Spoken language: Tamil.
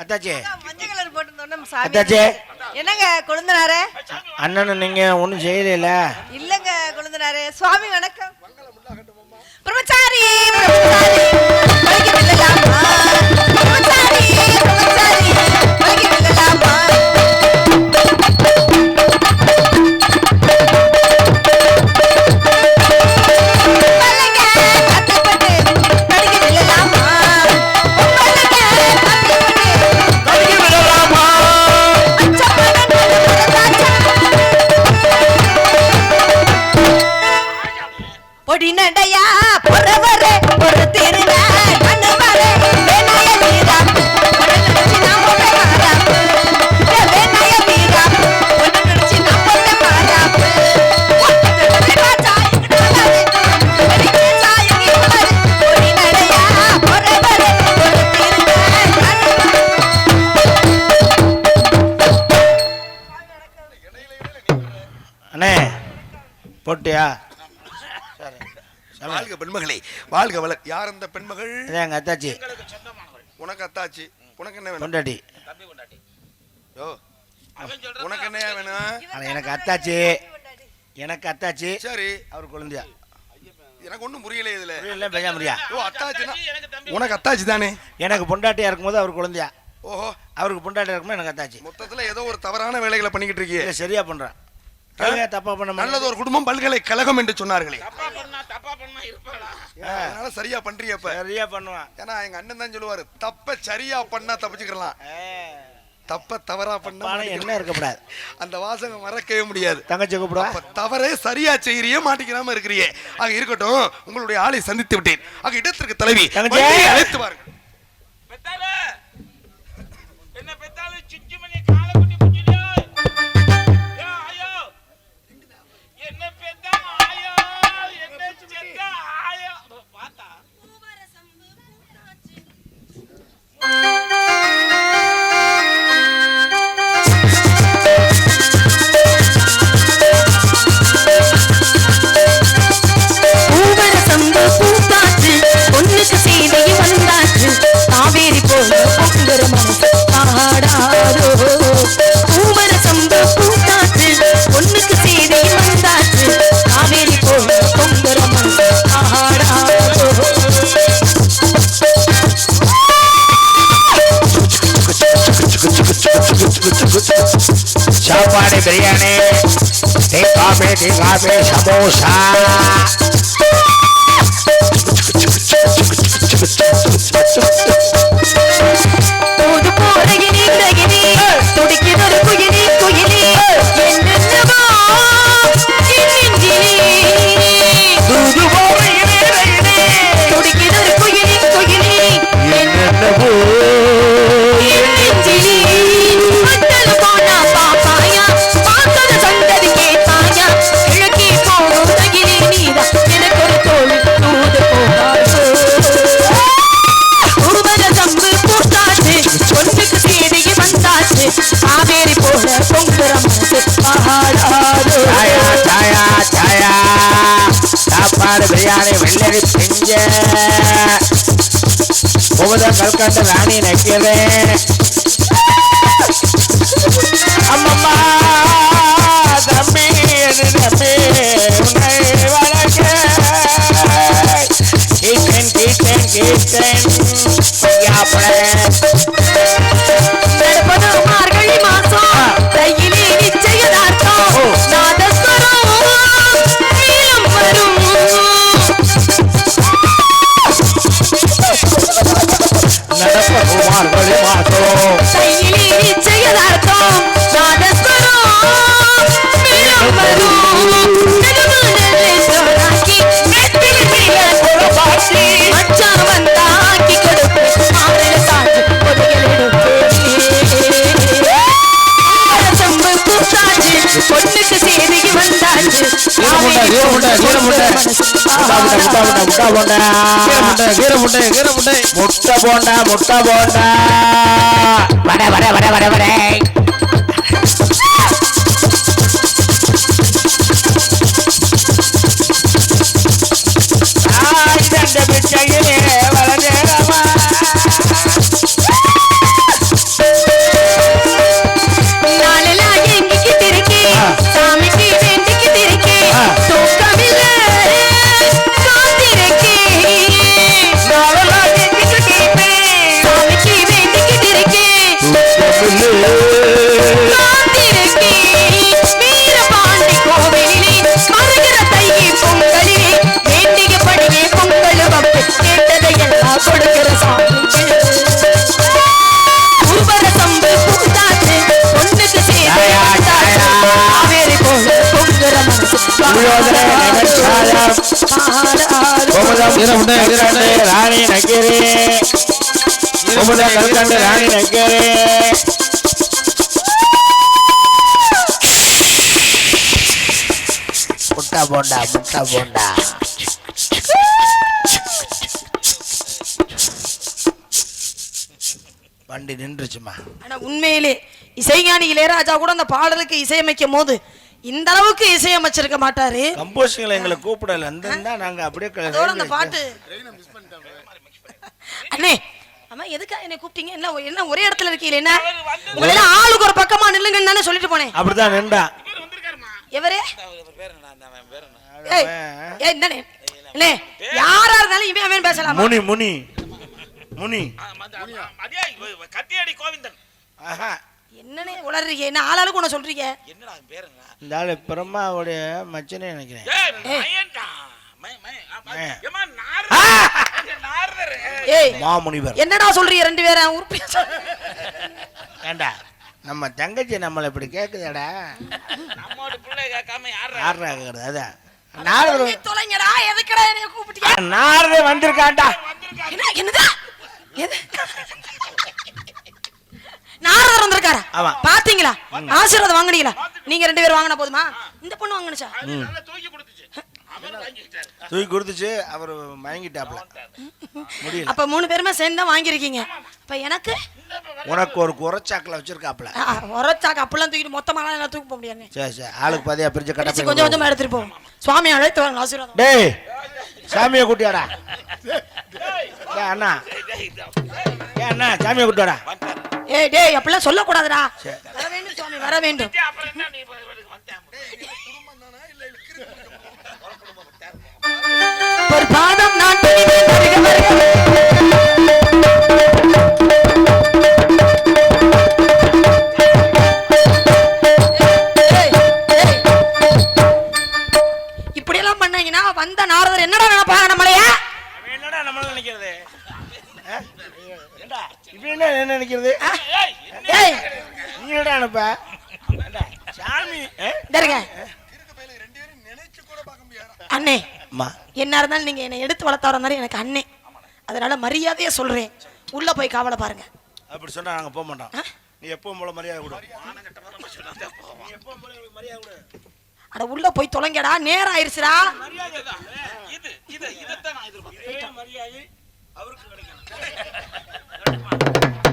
அத்தாச்சி. அத்தாச்சி. என்னங்க கொழுந்தனாரே? அண்ணனும் நீங்க ஒன்றும் செய்யல இல்லங்க கொழுந்தனாரே. சுவாமி வணக்கம். பிரம்மச்சாரி பிரம்மச்சாரி. போட்டியா? சரி. வாழ்க பெண்மகளே. வாழ்க வளர் யார் அந்த பெண்மகள்? எங்க அத்தாச்சி. உனக்கு அத்தாச்சு. உனக்கு என்ன வேணும்? கொண்டாட்டி யோ. உனக்கு என்னையா வேணும்? எனக்கு அத்தாச்சி. எனக்கு அத்தாச்சி. சரி. அவர் குழந்தையா. எனக்கு ஒண்ணும் புரியல இதுல. இல்லை பேச முடியா ஓ அத்தாச்சுனா உனக்கு அத்தாச்சு தானே? எனக்கு பொண்டாட்டியா இருக்கும்போது அவர் குழந்தையா. ஓஹோ. அவருக்கு பொண்டாட்டியா இருக்கும்போது எனக்கு அத்தாச்சி. மொத்தத்துல ஏதோ ஒரு தவறான வேலைகளை பண்ணிக்கிட்டு இருக்கியே. இல்லை சரியா பண்றேன். கேளுங்க, தப்பா பண்ண நல்லது ஒரு குடும்பம் பல்கலைக்கழகம் என்று சொன்னார்களே. தப்பா பண்ணா தப்பா பண்ணா இருப்பாளா? அதனால சரியா பண்றிய இப்ப சரியா பண்ணுவான். ஏன்னா எங்க அண்ணன் தான் சொல்லுவாரு தப்ப சரியா பண்ணா தப்பிச்சுக்கலாம் தப்ப தவறா பண்ணா. என்ன இருக்கப்படாது அந்த வாசகம் மறக்கவே முடியாது. தங்கச்சி கூப்பிடுவா. அப்ப தவறே சரியா செய்யறியே மாட்டிக்கிறாம இருக்கிறியே. ஆக இருக்கட்டும் உங்களுடைய ஆளை சந்தித்து விட்டேன். ஆக இடத்திற்கு தலைவி அழைத்து வாருங்கள். বিরিয়ানি ঠিক হবে ঠিক হবে সমোসা சாப்பாடு பிரியாணி வெள்ளரி பிஞ்ச. முகத கல்கண்ட ராணி நக்கிறேன் அம்மம்மா தம்பி தம்பி உன்னை வளர்க்க. கீச்சன் கீச்சன் கீச்சன் யாப்பட மார்கழி மாதம் கையிலே கீரை முட்டை முட்டை போண்டா முட்டை முட்டை போண்டா முட்டை. போண்டா முட்டை போண்டா. வட வட வட வட வட. தாய் தந்த ராணி நக்கீரி ராணி போண்டா முட்டை போண்டா வண்டி நின்றுச்சுமா? ஆனா உண்மையிலே இசைஞானி இளையராஜா கூட அந்த பாடலுக்கு இசையமைக்கும் போது இந்த அளவுக்கு இசையமைச்சிருக்க மாட்டாரு. கம்போசிங்களை எங்களை கூப்பிடல. இருந்தா நாங்க அப்படியே அதோட அந்த பாட்டு. அண்ணே அம்மா எதுக்கா என்னை கூப்பிட்டீங்க? என்ன என்ன ஒரே இடத்துல இருக்கீங்க என்ன? உங்களை ஆளுக்கு ஒரு பக்கமா நில்லுங்கன்னு தானே சொல்லிட்டு போனேன். அப்படிதான் நின்றா. எவரே? ஏய் ஏய் என்னண்ணே அண்ணே யாரா இருந்தாலும் இவன் அவன் பேசலாமா? முனி முனி. முனி. கத்தியாடி கோவிந்தன். ஆஹா. என்னண்ணே உளறீங்க? என்ன ஆளாளுக்கு ஒண்ணு சொல்றீங்க? என்னடா அவன் பேரு என்ன? இந்த ஆளு பிரம்மாவுடைய மச்சனே நினைக்கிறேன். ஏய். மயன்டா. ஆ. ஏம்மா. ஏய் மாமுனிவர். என்னடா சொல்றீங்க ரெண்டு பேரும் உருப்பி ஏண்டா நம்ம தங்கச்சி நம்மளை இப்படி கேக்குதடா. நம்மோட பிள்ளை கேட்காம யார்றா? யாரா கேக்குறது? அதான். நாரத தொலைங்கடா. எதுக்குடா என்னைய கூப்பிட்டீங்க நாரத வந்திருக்காண்டா என்ன என்னதா? எது? நாரதர் வந்திருக்காரா ஆமா. பாத்தீங்களா? ஆசீர்வாதம் வாங்குனீங்களா? நீங்க ரெண்டு பேரும் வாங்கினா போதுமா? இந்த பொண்ணு வாங்குனுச்சா? தூக்கி கொடுத்துச்சு. அவர் வாங்கிக்கிட்டாரு. தூக்கி கொடுத்துச்சு அவர் மயங்கிட்டாப்ல முடியல. அப்ப மூணு பேருமே சேர்ந்து தான் வாங்கியிருக்கீங்க. அப்ப எனக்கு? உனக்கு ஒரு குறைச்சாக்கில் வச்சிருக்காப்ல உரச்சாக்கு அப்பெல்லாம் தூக்கிட்டு மொத்தமாக எல்லாம் தூக்க முடியாது. சரி சரி. ஆளுக்கு பாதியா பிரிச்சு கட்ட கொஞ்சம் கொஞ்சமா எடுத்துட்டு போவோம். சுவாமி அழைத்து வாங்க ஆசீர்வாதம். டேய் சாமியை கூட்டியாடா. அண்ணா. ஏ அண்ணா சாமியை கூட்டியாடா ஏய் டேய் அப்படிலாம் சொல்லக்கூடாதுடா. வர வேண்டும் சுவாமி வர வேண்டும் இப்படி என்ன என்ன நினைக்கிறது? ஏய் நீ என்னடா நினைப்ப ஏண்டா, சாமி? தருங்க அண்ணே அம்மா. என்ன இருந்தாலும் நீங்க என்னை எடுத்து வளர்த்தவர மாதிரி எனக்கு அண்ணே. அதனால மரியாதையா சொல்றேன். உள்ள போய் காவலை பாருங்க. அப்படி சொன்னா நாங்க போக மாட்டோம். நீ எப்பவும் போல மரியாதை கொடு நீ எப்பவும் போல எங்களுக்கு மரியாதை கொடு. அட உள்ள போய் தொலைங்கடா. நேரம் ஆயிருச்சுடா மரியாதைதான். இது இது இதைத்தான் நான் எதிர்பார்த்தேன் இதே மரியாதை. அவருக்கு கிடைக்கணும்.